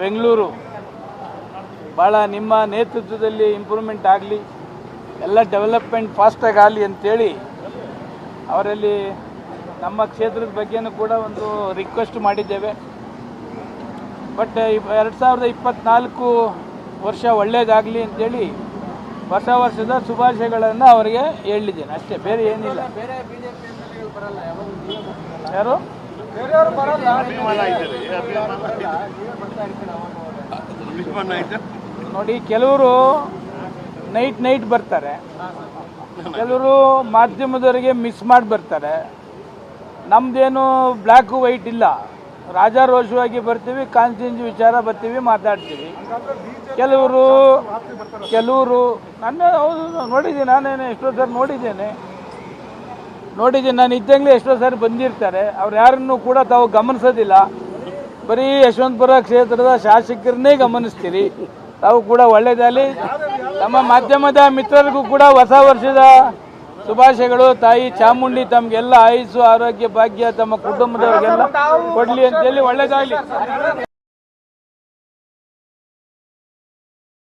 ಬೆಂಗಳೂರು. ಭಾಳ ನಿಮ್ಮ ನೇತೃತ್ವದಲ್ಲಿ ಇಂಪ್ರೂವ್ಮೆಂಟ್ ಆಗಲಿ, ಎಲ್ಲ ಡೆವಲಪ್ಮೆಂಟ್ ಫಾಸ್ಟಾಗಿ ಆಗಲಿ ಅಂಥೇಳಿ ಅವರಲ್ಲಿ ನಮ್ಮ ಕ್ಷೇತ್ರದ ಬಗ್ಗೆನೂ ಕೂಡ ಒಂದು ರಿಕ್ವೆಸ್ಟ್ ಮಾಡಿದ್ದೇವೆ. ಬಟ್ ಎರಡು ಸಾವಿರದ ಇಪ್ಪತ್ತ್ನಾಲ್ಕು ವರ್ಷ ಒಳ್ಳೆಯದಾಗಲಿ ಅಂಥೇಳಿ ಹೊಸ ವರ್ಷದ ಶುಭಾಶಯಗಳನ್ನು ಅವರಿಗೆ ಹೇಳಿದ್ದೇನೆ. ಅಷ್ಟೇ, ಬೇರೆ ಏನಿಲ್ಲ. ಯಾರು? ನೋಡಿ ಕೆಲವರು ನೈಟ್ ನೈಟ್ ಬರ್ತಾರೆ. ಕೆಲವರು ಮಾಧ್ಯಮದವರಿಗೆ ಮಿಸ್ ಮಾಡಿ ಬರ್ತಾರೆ. ನಮ್ದೇನು ಬ್ಲ್ಯಾಕು ವೈಟ್ ಇಲ್ಲ. ರಾಜಾರೋಷವಾಗಿ ಬರ್ತೀವಿ ಕಾನ್ಸ್ಟಿಟ್ಯೂನ್ಸಿ ವಿಚಾರ ಬರ್ತೀವಿ ಮಾತಾಡ್ತೀವಿ. ಕೆಲವರು ಕೆಲವರು ನನ್ನ ಹೌದು ನೋಡಿದ್ದೀನಿ ನಾನೇನು ಎಷ್ಟೋ ಸರ್ ನೋಡಿದ್ದೇನೆ. ನೋಡಿದ್ದೀನಿ ನಾನು ಇದ್ದಂಗೆ ಎಷ್ಟೋ ಸಾರಿ ಬಂದಿರ್ತಾರೆ. ಅವ್ರು ಯಾರನ್ನು ಕೂಡ ತಾವು ಗಮನಿಸೋದಿಲ್ಲ. ಬರೀ ಯಶವಂತಪುರ ಕ್ಷೇತ್ರದ ಶಾಸಕರನ್ನೇ ಗಮನಿಸ್ತೀರಿ. ತಾವು ಕೂಡ ಒಳ್ಳೆಯದಾಗಲಿ ನಮ್ಮ ಮಾಧ್ಯಮದ ಮಿತ್ರರಿಗೂ ಕೂಡ ಹೊಸ ವರ್ಷದ ಶುಭಾಶಯಗಳು. ತಾಯಿ ಚಾಮುಂಡಿ ತಮಗೆಲ್ಲ ಆಯುಸ್ಸು, ಆರೋಗ್ಯ, ಭಾಗ್ಯ ತಮ್ಮ ಕುಟುಂಬದವರಿಗೆಲ್ಲ ಕೊಡಲಿ ಅಂತೇಳಿ ಒಳ್ಳೆಯದಾಗಲಿ